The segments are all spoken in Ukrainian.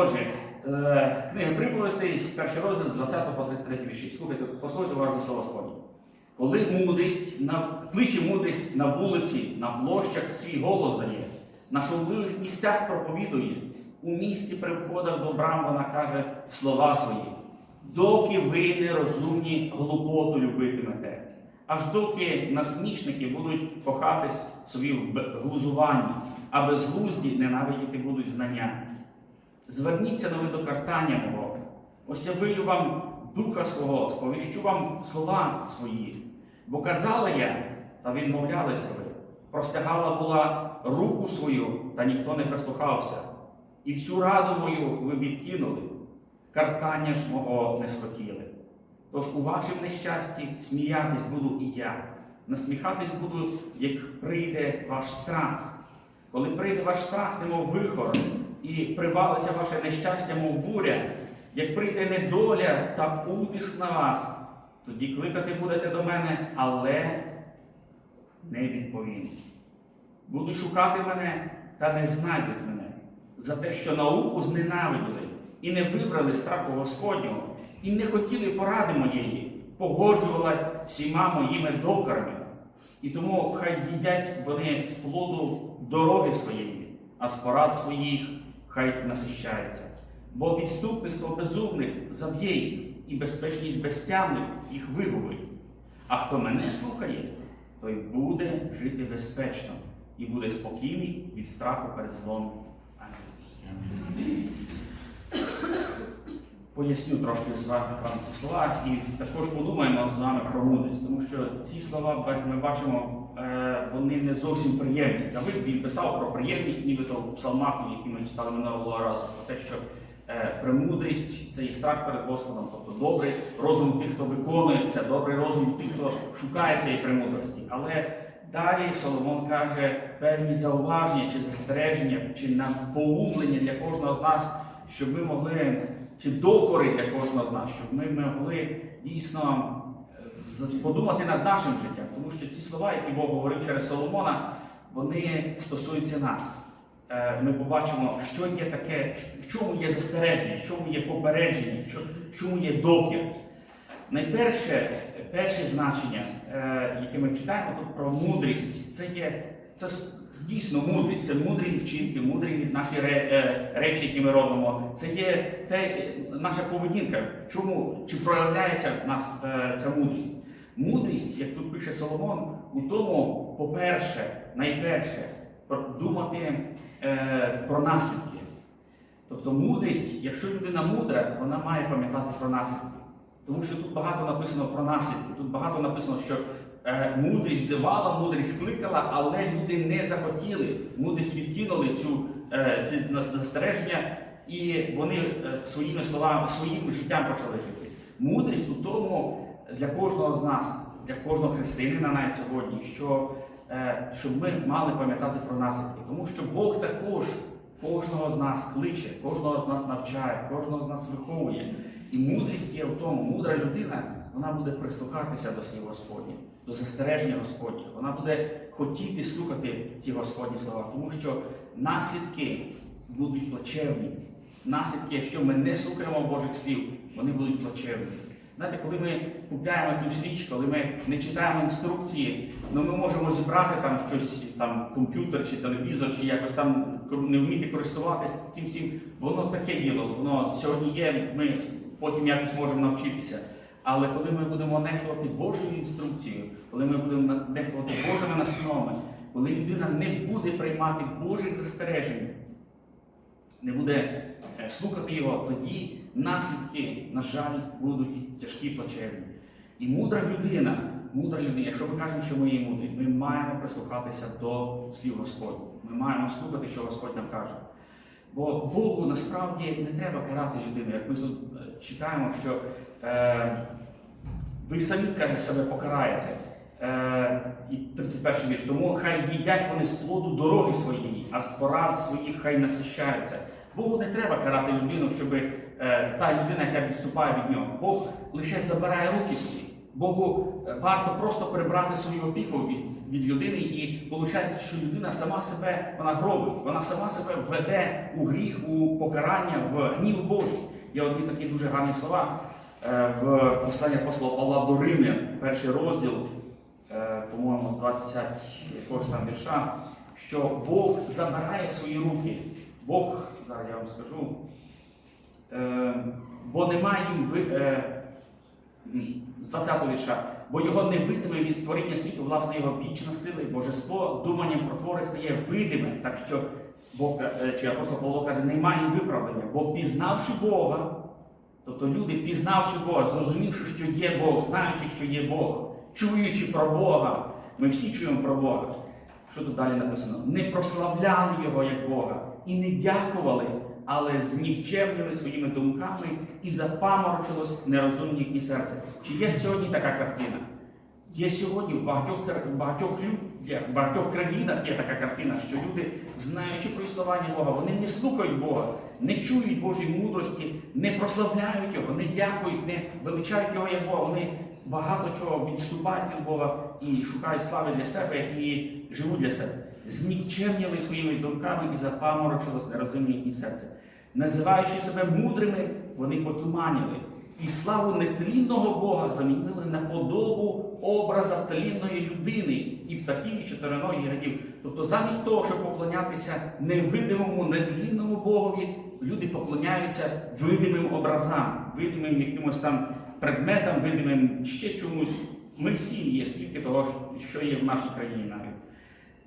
Отже, е, книга приповістей, перший розділ з 20 по 33 вірші. Слухайте, послухайте уважно слово Господнє. Коли мудрість кличе мудрість на вулиці, на площах свій голос дає, на шумливих місцях проповідує, у місті при входах до брам вона каже слова свої. Доки ви нерозумні глупоту любитимете, аж доки насмішники будуть кохатись собі в глузуванні, а безглузді ненавидіти будуть знання. Зверніться на ви до картання мого, ось я вилю вам духа свого, сповіщу вам слова свої. Бо казала я, та відмовлялися ви, простягала була руку свою, та ніхто не прислухався. І всю раду мою ви відкинули, картання ж мого не схотіли. Тож у вашім нещасті сміятись буду і я, насміхатись буду, як прийде ваш страх. Коли прийде ваш страх, немов вихор, і привалиться ваше нещастя, мов буря, як прийде недоля та утиск на вас, тоді кликати будете до мене, але не відповім. Будуть шукати мене та не знайдуть мене за те, що науку зненавиділи і не вибрали страху Господнього, і не хотіли поради моєї, погоджували всіма моїми докорами. І тому хай їдять вони з плоду дороги своєї, а з порад своїх хай насищаються. Бо підступництво безумних заб'є їх, і безпечність безтямних їх вигубить. А хто мене слухає, той буде жити безпечно і буде спокійний від страху перед злом. Поясню трошки з вами вам ці слова і також подумаємо з вами про мудрість, тому що ці слова, ми бачимо, вони не зовсім приємні. Давид він писав про приємність, нібито в псалмах, які ми читали минулого разу, про те, що е, премудрість це є страх перед Господом, тобто добрий розум тих, хто виконує це, добрий розум тих, хто шукає цієї премудрості. Але далі Соломон каже певні зауваження чи застереження, чи напоумлення для кожного з нас, щоб ми могли чи докори для кожного з нас, щоб ми могли дійсно е, подумати над нашим життям, тому що ці слова, які Бог говорив через Соломона, вони стосуються нас. Е, Ми побачимо, що є таке, в чому є застереження, в чому є попередження, в чому є докір. Найперше, перше значення, е, яке ми читаємо тут про мудрість, це є це дійсно мудрість, це мудрі вчинки, мудрі наші е, речі, які ми робимо. Це є те, наша поведінка, в чому чи проявляється в нас е, ця мудрість. Мудрість, як тут пише Соломон, у тому, по-перше, найперше, думати е, про наслідки. Тобто мудрість, якщо людина мудра, вона має пам'ятати про наслідки. Тому що тут багато написано про наслідки. Тут багато написано, що мудрість взивала, мудрість кликала, але люди не захотіли. Мудрість відкинули цю, е, ці застереження, і вони е, своїми словами, своїм життям почали жити. Мудрість у тому для кожного з нас, для кожного християнина навіть сьогодні, що, е, щоб ми мали пам'ятати про наслідки. Тому що Бог також кожного з нас кличе, кожного з нас навчає, кожного з нас виховує. І мудрість є в тому, мудра людина, вона буде прислухатися до слів Господніх, до застереження Господніх. Вона буде хотіти слухати ці Господні слова, тому що наслідки будуть плачевні. Наслідки, якщо ми не слухаємо Божих слів, вони будуть плачевні. Знаєте, коли ми купляємо якусь річ, коли ми не читаємо інструкції, ну ми можемо зібрати там щось, там комп'ютер чи телевізор, чи якось там не вміти користуватися цим всім. Воно таке діло, воно сьогодні є, ми потім якось можемо навчитися. Але коли ми будемо нехтувати Божою інструкцією, коли ми будемо нехтувати Божими настановами, коли людина не буде приймати Божих застережень, не буде е, слухати його, тоді наслідки, на жаль, будуть тяжкі плачевні. І мудра людина, мудра людина, якщо ми кажемо, що ми є мудрі, ми маємо прислухатися до слів Господніх. Ми маємо слухати, що Господь нам каже. Бо Богу насправді не треба карати людину. Як ми тут е, читаємо, що е, ви самі каже, себе покараєте. Е, і 31 вірш. Тому хай їдять вони з плоду дороги своєї, а з порад своїх хай насищаються. Богу не треба карати людину, щоб е, та людина, яка відступає від нього. Бог лише забирає руки свої. Богу е, варто просто прибрати свою опіку від, від людини, і виходить, що людина сама себе вона гробить, вона сама себе веде у гріх, у покарання, в гнів Божий. Є одні такі дуже гарні слова в посланні апостола Павла до Римлян, перший розділ, е, по-моєму, з 20 якогось там вірша, що Бог забирає свої руки. Бог, зараз я вам скажу, е, бо немає їм е, з 20 вірша. Бо його невидиме від створення світу, власне, його вічна сила божество, думанням про твори стає видиме. Так що Бог е, чи апостол Павло каже, немає виправдання, бо пізнавши Бога, тобто люди, пізнавши Бога, зрозумівши, що є Бог, знаючи, що є Бог, чуючи про Бога, ми всі чуємо про Бога. Що тут далі написано? Не прославляли Його як Бога і не дякували, але знікчемнили своїми думками і запаморочилось нерозумні їхні серце. Чи є сьогодні така картина? Є сьогодні в багатьох церквах, багатьох людях, в багатьох країнах є така картина, що люди, знаючи про існування Бога, вони не слухають Бога, не чують Божої мудрості, не прославляють Його, не дякують, не величають Його як Бога. Вони багато чого відступають від Бога і шукають слави для себе і живуть для себе. Знікчемніли своїми думками і запаморочилось нерозумні їхні серце. Називаючи себе мудрими, вони потуманіли. І славу нетлінного Бога замінили на подобу образа тлінної людини і птахів, і чотириногі і гадів. Тобто, замість того, щоб поклонятися невидимому, нетлінному Богові, люди поклоняються видимим образам, видимим якимось там предметам, видимим ще чомусь. Ми всі є свідки того, що є в нашій країні навіть.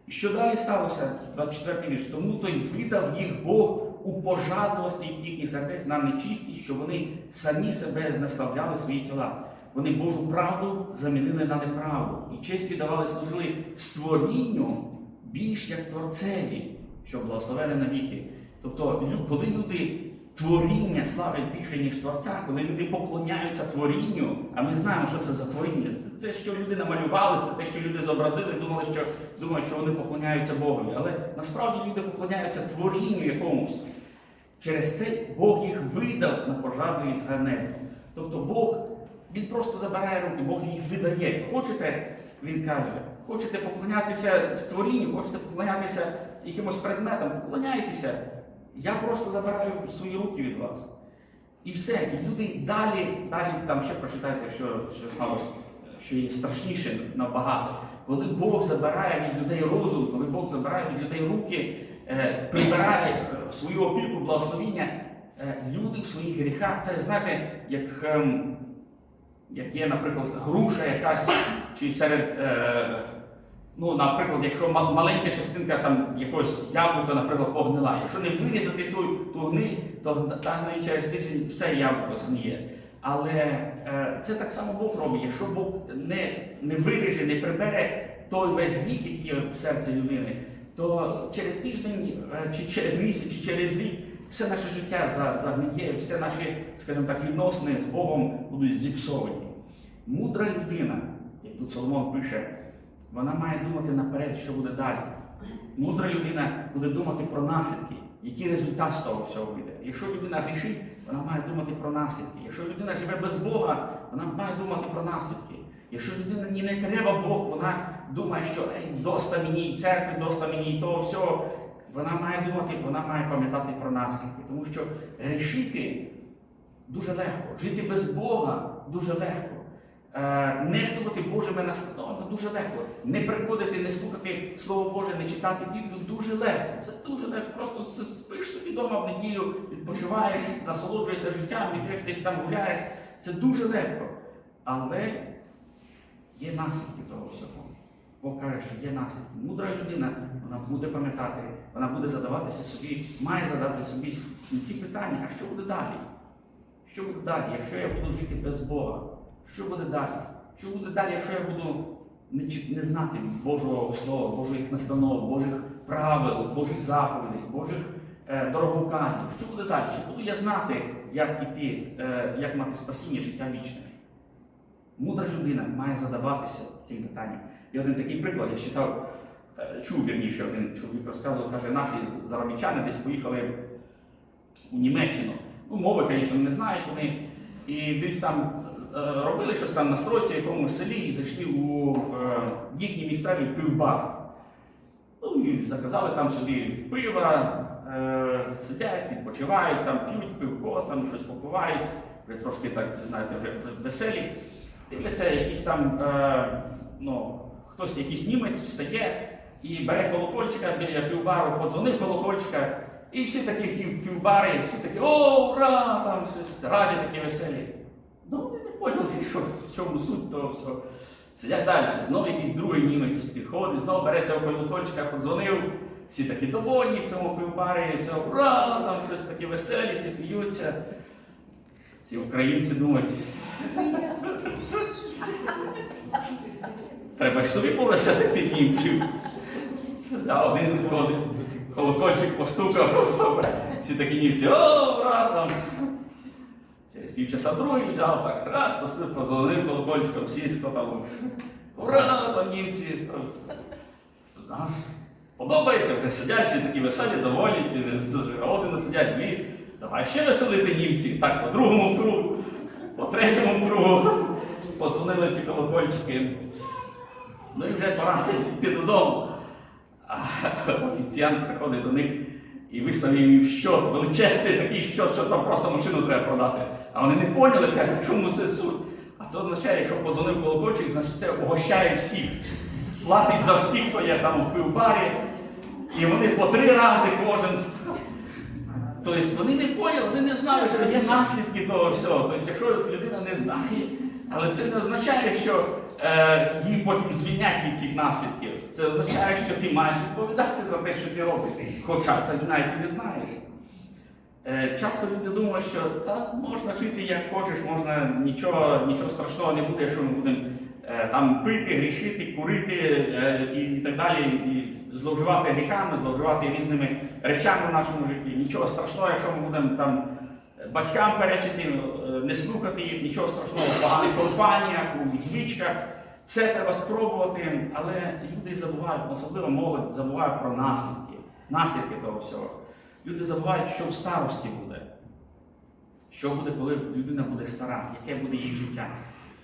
Що далі сталося? 24 вірш. Тому той видав їх Бог у пожадливості їхніх сердець на нечистість, що вони самі себе знеславляли свої тіла. Вони Божу правду замінили на неправду. І честь віддавали служили створінню більш як творцеві, що благословене навіки. Тобто, коли люди творіння славлять більше, ніж творця, коли люди поклоняються творінню, а ми знаємо, що це за творіння. Це те, що люди намалювали, це те, що люди зобразили, думали, що думають, що вони поклоняються Богові. Але насправді люди поклоняються творінню якомусь. Через це Бог їх видав на пожарливість ганебну. Тобто Бог він просто забирає руки, Бог їх видає. Хочете, він каже, хочете поклонятися створінню, хочете поклонятися якимось предметам, поклоняйтеся. Я просто забираю свої руки від вас. І все. І люди далі, далі там ще прочитайте, що, що сталося, що є страшніше набагато. Коли Бог забирає від людей розум, коли Бог забирає від людей руки, е, прибирає е, свою опіку, благословіння, е, люди в своїх гріхах, це знаєте, як, ем, як є, наприклад, груша якась, чи серед. Е, Ну, наприклад, якщо маленька частинка там якогось яблука, наприклад, погнила, якщо не вирізати ту, ту гниль, то та гниль через тиждень все яблуко згниє. Але е, це так само Бог робить. Якщо Бог не, не виріже, не прибере той весь гріх, який є в серці людини, то через тиждень, е, чи через місяць, чи через рік все наше життя за- загниє, все наші, скажімо так, відносини з Богом будуть зіпсовані. Мудра людина, як тут Соломон пише, вона має думати наперед, що буде далі. Мудра людина буде думати про наслідки, який результат з того всього вийде. Якщо людина грішить, вона має думати про наслідки. Якщо людина живе без Бога, вона має думати про наслідки. Якщо людина ні не треба Бог, вона думає, що ей, доста мені і церкви, доста мені і того всього. Вона має думати, вона має пам'ятати про наслідки. Тому що грішити дуже легко, жити без Бога дуже легко. Е, Нехтувати Божими настановами дуже легко. Не приходити, не слухати Слово Боже, не читати Біблію дуже легко. Це дуже легко. Просто спиш собі вдома в неділю, відпочиваєш, насолоджуєшся життям, ідеш десь там гуляєш. Це дуже легко. Але є наслідки того всього. Бог каже, що є наслідки. Мудра людина, вона буде пам'ятати, вона буде задаватися собі, має задати собі ці питання, а що буде далі? Що буде далі, якщо я буду жити без Бога? Що буде далі? Що буде далі, якщо я буду не, не знати Божого Слова, Божих настанов, Божих правил, Божих заповідей, Божих е, дороговказів? Що буде далі? Чи буду я знати, як іти, е, як мати спасіння, життя вічне? Мудра людина має задаватися цим питанням. І один такий приклад, я читав, чув вірніше, один чоловік розказував, каже, наші заробітчани десь поїхали у Німеччину. Ну, мови, звісно, не знають вони. І десь там е, робили щось там на стройці в якомусь селі і зайшли у е, їхній місцевий пивбар. Ну і заказали там собі пива, е, сидять, відпочивають, там п'ють пивко, там щось попивають, вже трошки так, знаєте, вже веселі. Дивляться, якийсь там, е, ну, хтось, якийсь німець встає і бере колокольчика біля півбару, подзвонив колокольчика, і всі такі пів- півбари, всі такі, о, ура! Там щось раді такі веселі. Ну, вони не поняли, що в чому суть того всього. Сидять далі. Знову якийсь другий німець підходить, знову береться в колокольчика, подзвонив. Всі такі довольні в цьому пивбарі, все, ура, там щось таке веселі, всі сміються. Ці українці думають, треба ж собі повеселити німців. А один виходить, колокольчик постукав, всі такі німці, о, ура, там. Через півчаса другий взяв, так, раз, посидив, подзвонив колокольчиком, всі, хто там, ура, там німці. Знав. Подобається, вони сидять, всі такі веселі, доволі, ці один сидять, дві. Давай ще веселити німці. Так, по другому кругу, по третьому кругу. Подзвонили ці колокольчики. Ну і вже пора йти додому. А офіціант приходить до них і виставив їм щот, величезний такий щот, що там просто машину треба продати. А вони не поняли, кажуть, в чому це суть. А це означає, якщо позвонив колокольчик, значить це угощає всіх. Платить за всіх, хто є там в пивбарі. І вони по три рази кожен. Тобто вони не поняли, вони не знали, що є наслідки того всього. Тобто, якщо людина не знає, але це не означає, що її потім звільнять від цих наслідків. Це означає, що ти маєш відповідати за те, що ти робиш. Хоча ти знаєш, ти не знаєш. Е, часто люди думають, що та можна жити як хочеш, можна нічого, нічого страшного не буде, якщо ми будемо е, там пити, грішити, курити е, і так далі, і зловживати гріхами, зловживати різними речами в нашому житті. Нічого страшного, якщо ми будемо там батькам перечити, е, не слухати їх, нічого страшного в поганих компаніях, у звичках. Все треба спробувати, але люди забувають, особливо молодь забуває про наслідки, наслідки того всього. Люди забувають, що в старості буде. Що буде, коли людина буде стара, яке буде її життя.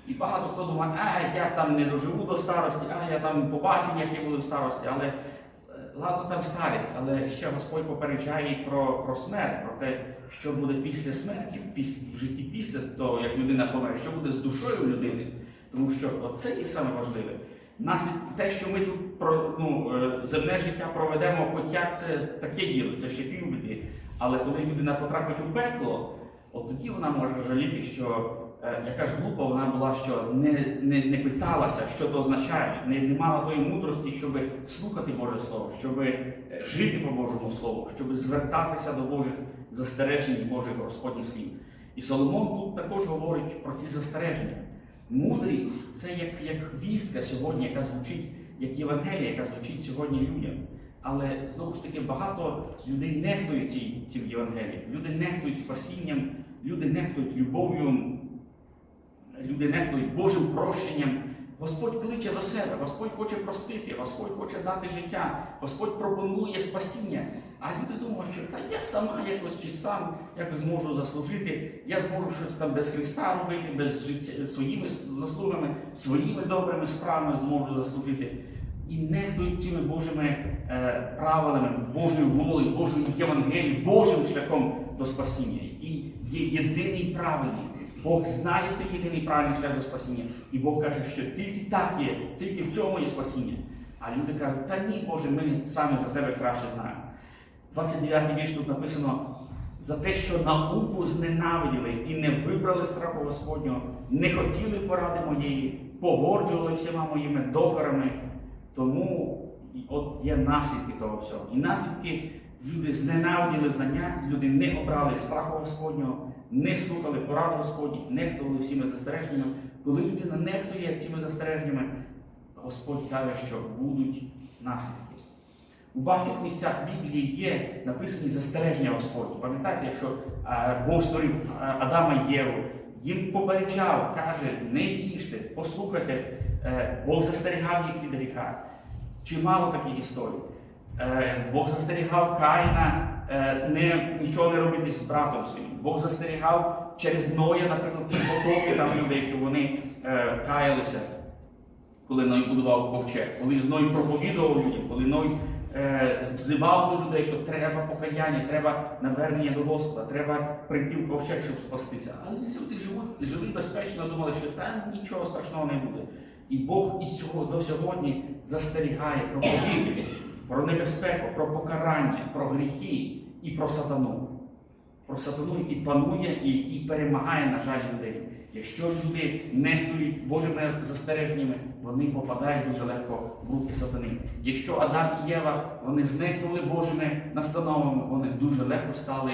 І багато хто думає, а я там не доживу до старості, а я там побачу, як я буду в старості. Але е, ладно там старість, але ще Господь попереджає про, про смерть, про те, що буде після смерті, піс- в житті після того, як людина помре, що буде з душою людини. Тому що оце є саме важливе. Наслідки, те, що ми тут про ну, е, земне життя проведемо, хоч як це таке діло, це ще півбіди. Але коли людина потрапить у пекло, от тоді вона може жаліти, що яка ж глупа вона була, що не, не, не питалася, що це означає, не, не мала тої мудрості, щоб слухати Боже Слово, щоб е, жити по Божому Слову, щоб звертатися до Божих застережень Божих Господніх слів. І Соломон тут також говорить про ці застереження. Мудрість це як, як вістка сьогодні, яка звучить, як Євангелія, яка звучить сьогодні людям. Але знову ж таки багато людей нехтують цим Євангелієм. Люди нехтують спасінням, люди нехтують любов'ю, люди нехтують Божим прощенням. Господь кличе до себе, Господь хоче простити, Господь хоче дати життя, Господь пропонує спасіння. А люди думають, що та я сама якось чи сам якось зможу заслужити, я зможу щось там без Христа робити, без життя своїми заслугами, своїми добрими справами зможу заслужити. І нехтують цими Божими е, правилами, Божою волею, Божою Євангелією, Божим шляхом до спасіння, який є єдиний правильний. Бог знає цей єдиний правильний шлях до спасіння. І Бог каже, що тільки так є, тільки в цьому є спасіння. А люди кажуть, та ні, Боже, ми самі за тебе краще знаємо. 29 вірш тут написано за те, що науку зненавиділи і не вибрали страху Господнього, не хотіли поради моєї, погорджували всіма моїми докорами. Тому от є наслідки того всього. І наслідки люди зненавиділи знання, люди не обрали страху Господнього, не слухали поради Господні, нехтували всіми застереженнями. Коли людина нехтує цими застереженнями, Господь каже, що будуть наслідки. У багатьох місцях Біблії є написані застереження Господні. Пам'ятаєте, якщо е, Бог створив е, Адама і Єву, їм попереджав, каже, не їжте, послухайте, е, Бог застерігав їх від гріха. Чимало таких історій. Бог застерігав Каїна не, нічого не робити з братом своїм. Бог застерігав через Ноя, наприклад, потоки там людей, щоб вони е, каялися, коли Ной будував ковчег, коли Ной проповідував людям, коли Ной е, взивав до людей, що треба покаяння, треба навернення до Господа, треба прийти в ковчег, щоб спастися. Але люди живуть, жили безпечно, думали, що там нічого страшного не буде. І Бог і до сьогодні застерігає, проповідує про небезпеку, про покарання, про гріхи і про сатану. Про сатану, який панує і який перемагає, на жаль, людей. Якщо люди нехтують Божими застереженнями, вони попадають дуже легко в руки сатани. Якщо Адам і Єва вони знехтували Божими настановами, вони дуже легко стали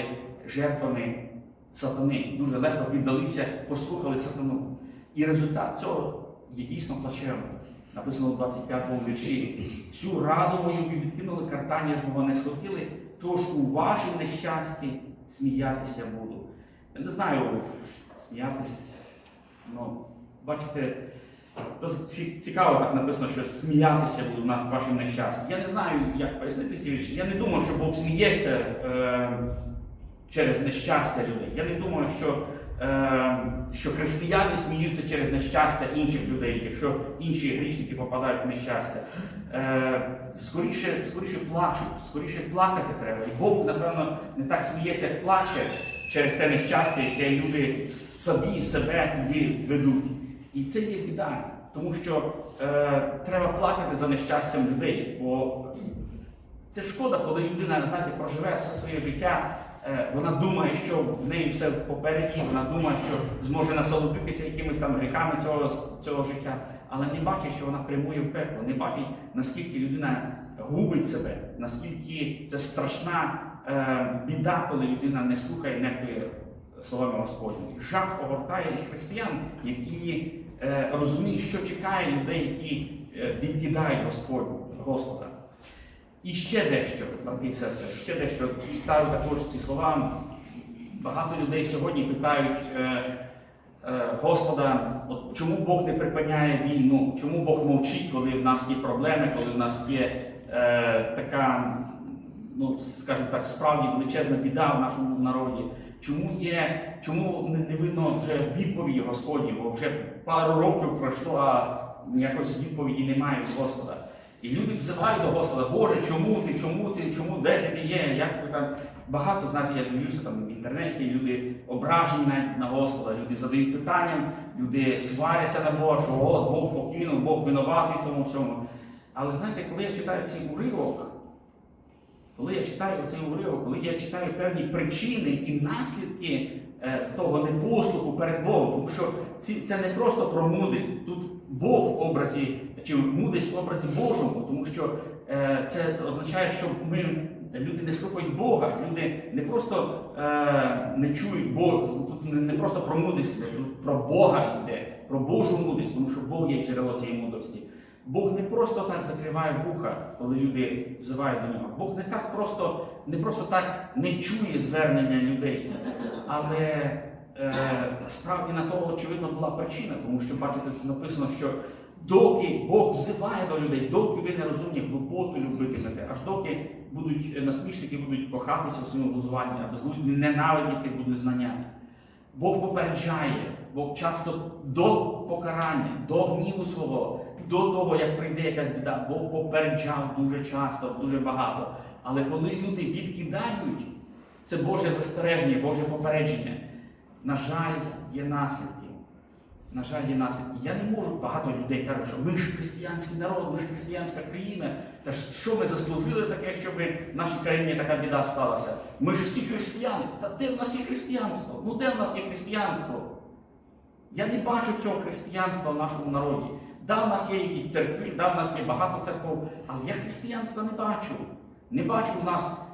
жертвами сатани, дуже легко піддалися, послухали сатану. І результат цього є дійсно плачевним. Написано в 25-му вірші. Цю раду мою відкинули картання ж мого не схотіли, тож у вашій нещасті сміятися буду. Я не знаю, сміятись, ну, бачите, досить цікаво так написано, що сміятися буду над вашим нещастям. Я не знаю, як пояснити ці вірші. Я не думаю, що Бог сміється е, через нещастя людей. Я не думаю, що, що християни сміються через нещастя інших людей, якщо інші грішники попадають в нещастя. Е, скоріше, скоріше плачуть, скоріше плакати треба. І Бог, напевно, не так сміється, як плаче через те нещастя, яке люди собі себе туди ведуть. І це є біда, тому що е, треба плакати за нещастям людей. Бо це шкода, коли людина, знаєте, проживе все своє життя. Е, Вона думає, що в неї все попереді, вона думає, що зможе насолодитися якимись там гріхами цього, цього життя, але не бачить, що вона прямує в пекло, не бачить, наскільки людина губить себе, наскільки це страшна е, біда, коли людина не слухає, нехтує словами Господні. Жах огортає і християн, які е, розуміють, що чекає людей, які е, відкидають Господь, Господа. І ще дещо, брати і сестри, ще дещо читаю також ці слова. Багато людей сьогодні питають е, е, Господа, от чому Бог не припиняє війну? Чому Бог мовчить, коли в нас є проблеми, коли в нас є е, така, ну скажімо так, справді величезна біда в нашому народі? Чому є, чому не, не видно вже відповіді Господні? Бо вже пару років пройшло, а ніякої відповіді немає від Господа. І люди взивають до Господа, Боже, чому ти, чому ти, чому, де ти не є? Як там багато, знаєте, я дивлюся там в інтернеті, люди ображені на Господа, люди задають питання, люди сваряться на Бога, що от Бог покинув, Бог винуватий тому всьому. Але знаєте, коли я читаю цей уривок, коли я читаю цей уривок, коли я читаю певні причини і наслідки е, того непослуху перед Богом, тому що ці, це не просто про мудрість, тут Бог в образі, чи мудрість в образі Божому, тому що е, це означає, що ми, люди не слухають Бога, люди не просто е, не чують Бога, тут не, просто про мудрість, йде, тут про Бога йде, про Божу мудрість, тому що Бог є джерело цієї мудрості. Бог не просто так закриває вуха, коли люди взивають до нього. Бог не так просто, не просто так не чує звернення людей. Але е, справді на то, очевидно, була причина, тому що, бачите, тут написано, що доки Бог взиває до людей, доки ви нерозумні глупоту любитимете, аж доки будуть е, насмішники будуть кохатися у своєму глузуванні, а безглузді ненавидіти будуть знання. Бог попереджає, Бог часто до покарання, до гніву свого, до того, як прийде якась біда, Бог попереджав дуже часто, дуже багато. Але коли люди відкидають це Боже застереження, Боже попередження, на жаль, є наслідки. На жаль, є наслідки. Я не можу, багато людей кажуть, що ми ж християнський народ, ми ж християнська країна. Та що ми заслужили таке, щоб в нашій країні така біда сталася? Ми ж всі християни. Та де в нас є християнство? Ну де в нас є християнство? Я не бачу цього християнства в нашому народі. Да, в нас є якісь церкви, да, в нас є багато церков, але я християнства не бачу. Не бачу в нас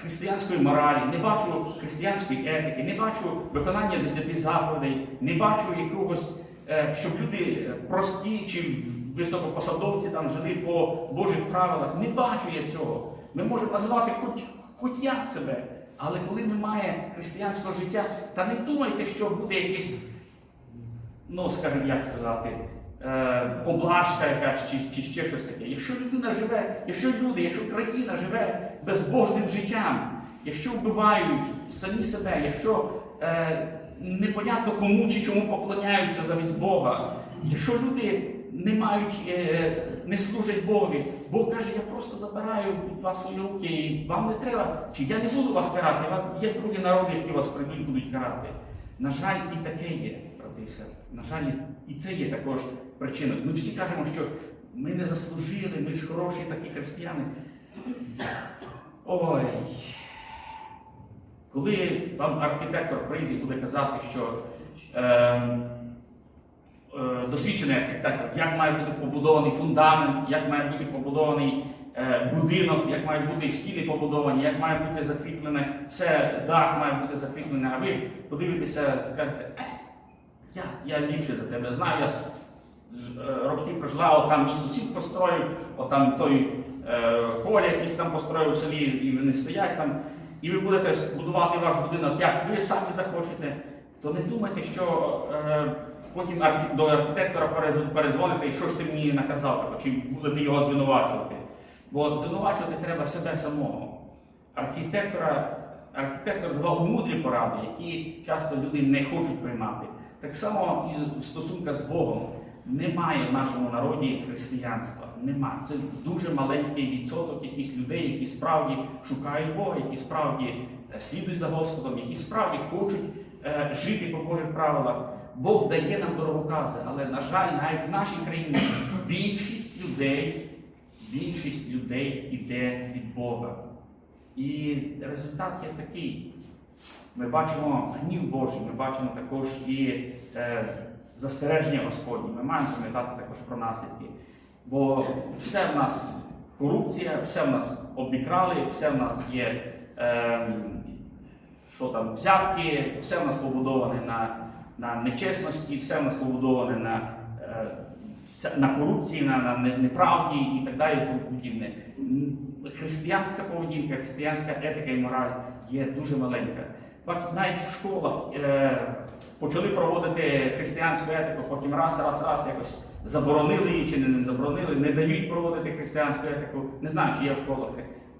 християнської моралі, не бачу християнської етики, не бачу виконання десяти заповідей, не бачу якогось, е, щоб люди е, прості чи високопосадовці там жили по Божих правилах. Не бачу я цього. Ми можемо назвати хоч, хоч як себе. Але коли немає християнського життя, та не думайте, що буде якийсь ну, скажімо, як сказати, е, поблажка якась чи, чи ще щось таке. Якщо людина живе, якщо люди, якщо країна живе безбожним життям, якщо вбивають самі себе, якщо е, непонятно кому чи чому поклоняються замість Бога, якщо люди не мають, е, не служать Богові, Бог каже, я просто забираю від вас руки, і вам не треба, чи я не буду вас карати, вам є другі народи, які вас прийдуть, будуть карати. На жаль, і таке є, брати і сестри. На жаль, і це є також причиною. Ми всі кажемо, що ми не заслужили, ми ж хороші такі християни. Ой. Коли вам архітектор прийде і буде казати, що е, е, досвідчений архітектор, як має бути побудований фундамент, як має бути побудований е, будинок, як мають бути стіни побудовані, як має бути закріплене, все, дах має бути закріплене, а ви подивитеся, скажете, «Ех, я, я ліпше за тебе знаю, я е, років прожила, от там мій сусід построїв, от там той Коля якийсь там построїв у селі, і вони стоять там, і ви будете будувати ваш будинок, як ви самі захочете, то не думайте, що е, потім до архітектора перезвоните, і що ж ти мені наказав, чи будете його звинувачувати. Бо звинувачувати треба себе самого. Архітектора, архітектор давав мудрі поради, які часто люди не хочуть приймати. Так само і в стосунках з Богом. Немає в нашому народі християнства. Нема. Це дуже маленький відсоток якісь людей, які справді шукають Бога, які справді е, слідують за Господом, які справді хочуть е, жити по Божих правилах. Бог дає нам дороговкази, але, на жаль, навіть в нашій країні більшість людей, більшість людей іде від Бога. І результат є такий. Ми бачимо гнів Божий, ми бачимо також і е, застереження Господні. Ми маємо пам'ятати також про наслідки. Бо все в нас корупція, все в нас обікрали, все в нас є е, що там, взятки, все в нас побудоване на, на нечесності, все в нас побудоване на, е, на корупції, на, на неправді і так далі. і тому подібне. Християнська поведінка, християнська етика і мораль є дуже маленька. Навіть в школах е, почали проводити християнську етику, потім раз, раз, раз якось заборонили її чи не, не заборонили, не дають проводити християнську етику. Не знаю, чи є в школах.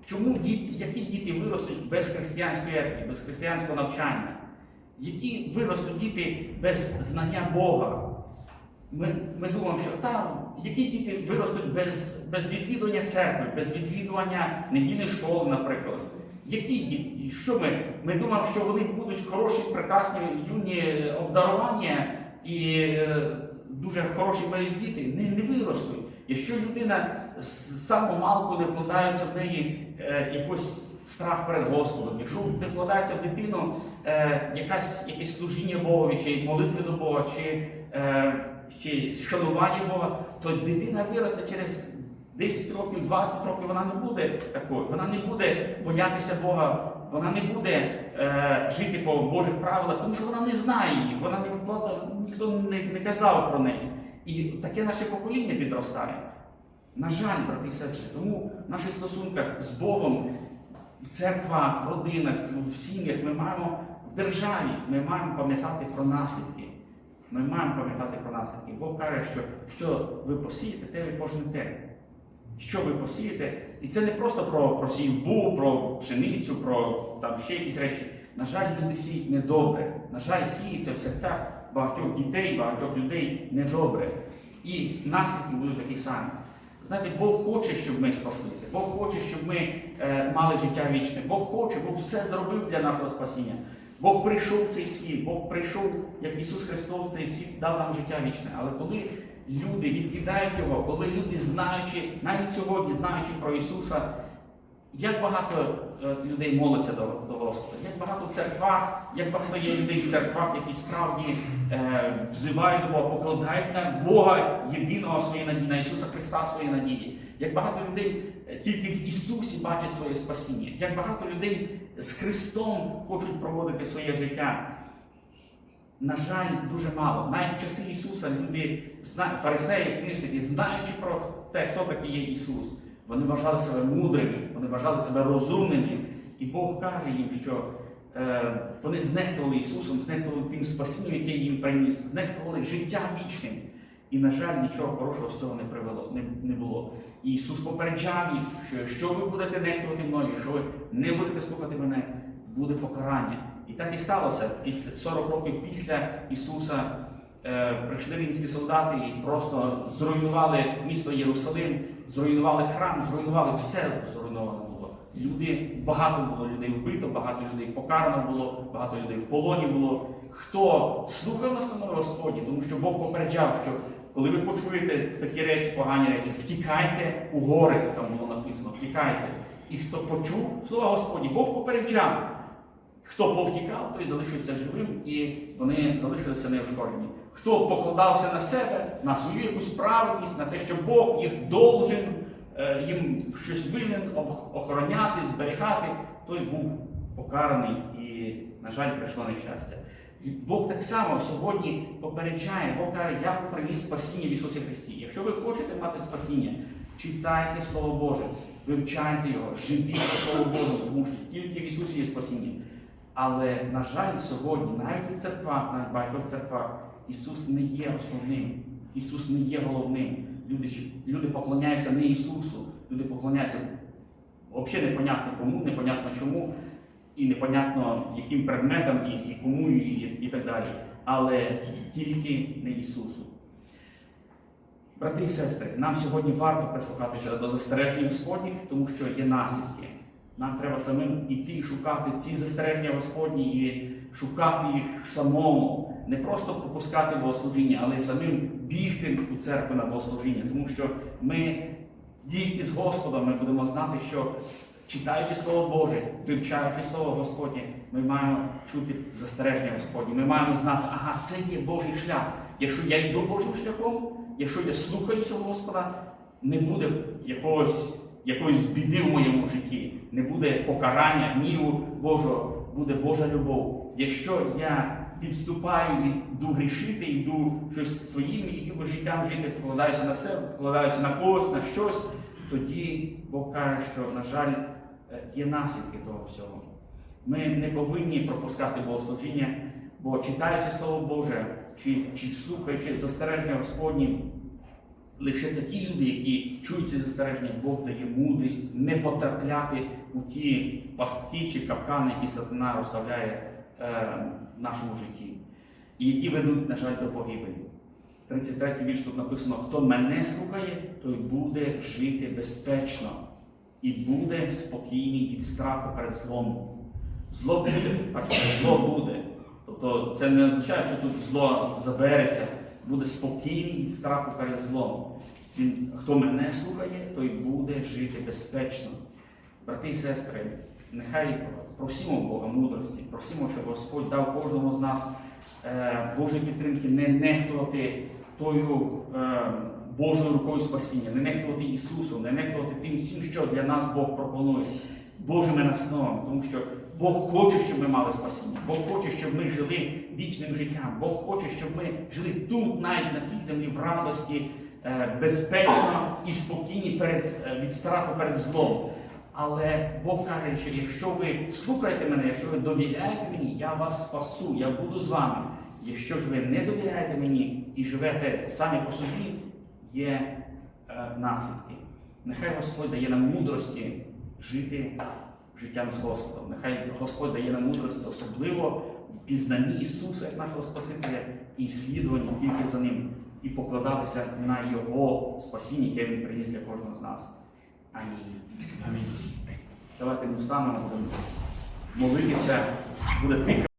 Чому діти, які діти виростуть без християнської етики, без християнського навчання? Які виростуть діти без знання Бога? Ми, ми думаємо, що там, які діти виростуть без, без відвідування церкви, без відвідування недільної школи, наприклад. Які діти? Що ми? Ми думаємо, що вони будуть хороші, прекрасні, юні обдарування і е, дуже хороші малі діти. Не, не виростуть. Якщо людина з самого малку не вкладається в неї е, якийсь страх перед Господом, якщо не вкладається в дитину е, якась, якесь служіння Богові, чи молитви до Бога, чи, е, чи шанування Бога, то дитина виросте через 10 років, 20 років вона не буде такою, вона не буде боятися Бога, вона не буде е, жити по Божих правилах, тому що вона не знає їх, вона не ніхто не, не казав про неї. І таке наше покоління підростає. На жаль, брати і сестри, тому в наших стосунках з Богом, в церквах, в родинах, в сім'ях ми маємо в державі, ми маємо пам'ятати про наслідки. Ми маємо пам'ятати про наслідки. Бог каже, що що ви посієте, те ви пожнете. Що ви посієте? І це не просто про, про сівбу, про пшеницю, про там, ще якісь речі. На жаль, люди сіють недобре. На жаль, сіється в серцях багатьох дітей, багатьох людей недобре. І наслідки будуть такі самі. Знаєте, Бог хоче, щоб ми спаслися. Бог хоче, щоб ми е, мали життя вічне. Бог хоче, Бог все зробив для нашого спасіння. Бог прийшов в цей світ, Бог прийшов, як Ісус Христос в цей світ, дав нам життя вічне. Але коли люди відкидають його, коли люди знаючи, навіть сьогодні знаючи про Ісуса, як багато е, людей моляться до, до Господа, як багато церквах, як багато є людей в церквах, які справді е, взивають до Бога, покладають на Бога єдиного своєї надії, на Ісуса Христа свої надії. Як багато людей е, тільки в Ісусі бачать своє спасіння, як багато людей з Христом хочуть проводити своє життя. На жаль, дуже мало. Навіть в часи Ісуса люди, фарисеї, книжники, знаючи про те, хто такий є Ісус, вони вважали себе мудрими, вони вважали себе розумними. І Бог каже їм, що е, вони знехтували Ісусом, знехтували тим спасінням, яке їм приніс, знехтували життям вічним. І, на жаль, нічого хорошого з цього не привело, не, не було. І Ісус попереджав їх, що якщо ви будете нехтувати мною, якщо ви не будете слухати мене, буде покарання. І так і сталося. Після 40 років після Ісуса е, прийшли римські солдати і просто зруйнували місто Єрусалим, зруйнували храм, зруйнували все зруйновано було. Люди, багато було людей вбито, багато людей покарано було, багато людей в полоні було. Хто слухав настанови Господні, тому що Бог попереджав, що коли ви почуєте такі речі, погані речі, втікайте у гори, там було написано, втікайте. І хто почув слова Господні, Бог попереджав. Хто повтікав, той залишився живим і вони залишилися неушкоджені. Хто покладався на себе, на свою якусь праведність, на те, що Бог їх должен, е, їм щось винен охороняти, зберігати, той був покараний і, на жаль, прийшло нещастя. І Бог так само сьогодні попереджає, Бог каже, я приніс спасіння в Ісусі Христі. Якщо ви хочете мати спасіння, читайте Слово Боже, вивчайте його, живіть по Слову Божому, тому що тільки в Ісусі є спасіння. Але, на жаль, сьогодні, навіть у церквах, навіть багатьох церквах, Ісус не є основним, Ісус не є головним. Люди, люди поклоняються не Ісусу, люди поклоняються взагалі непонятно кому, непонятно чому, і непонятно яким предметам, і, і кому, і, і, так далі. Але тільки не Ісусу. Брати і сестри, нам сьогодні варто прислухатися до застережень Господніх, тому що є наслідки. Нам треба самим іти шукати ці застереження Господні і шукати їх самому, не просто пропускати богослужіння, але й самим бігти у церкву на богослужіння, тому що ми тільки з Господом ми будемо знати, що читаючи Слово Боже, вивчаючи Слово Господнє, ми маємо чути застереження Господні. Ми маємо знати, ага, це є Божий шлях. Якщо я йду Божим шляхом, якщо я слухаюся Господа, не буде якогось, якоїсь біди в моєму житті, не буде покарання, гніву Божого, буде Божа любов. Якщо я відступаю і йду грішити, йду щось своїм якимось життям жити, вкладаюся на себе, вкладаюся на когось, на щось, тоді Бог каже, що, на жаль, е, є наслідки того всього. Ми не повинні пропускати богослужіння, бо читаючи Слово Боже, чи, чи слухаючи застереження Господні, лише такі люди, які чують ці застереження, Бог дає мудрість не потрапляти у ті пастки чи капкани, які сатана розставляє е, в нашому житті, і які ведуть, на жаль, до погибелі. 33 вірш тут написано: хто мене слухає, той буде жити безпечно і буде спокійний від страху перед злом. Зло буде, бачите, зло буде. Тобто це не означає, що тут зло забереться, буде спокійний від страху перед злом. Він, хто мене слухає, той буде жити безпечно. Брати і сестри, нехай просимо Бога мудрості, просимо, щоб Господь дав кожному з нас е, Божої підтримки не нехтувати тою е, Божою рукою спасіння, не нехтувати Ісусом, не нехтувати тим всім, що для нас Бог пропонує, Божими настановами, тому що Бог хоче, щоб ми мали спасіння, Бог хоче, щоб ми жили вічним життям, Бог хоче, щоб ми жили тут, навіть на цій землі, в радості, е, безпечно і спокійні перед, е, від страху перед злом. Але Бог каже, що якщо ви слухаєте мене, якщо ви довіряєте мені, я вас спасу, я буду з вами. Якщо ж ви не довіряєте мені і живете самі по собі, є е, наслідки. Нехай Господь дає нам мудрості жити життям з Господом. Нехай Господь дає нам мудрості, особливо пізнанні Ісуса як нашого Спасителя і слідуванні тільки за Ним, і покладатися на Його спасіння, яке Він приніс для кожного з нас. Амінь. Амінь. Давайте ми встанемо, будемо молитися, буде тихо.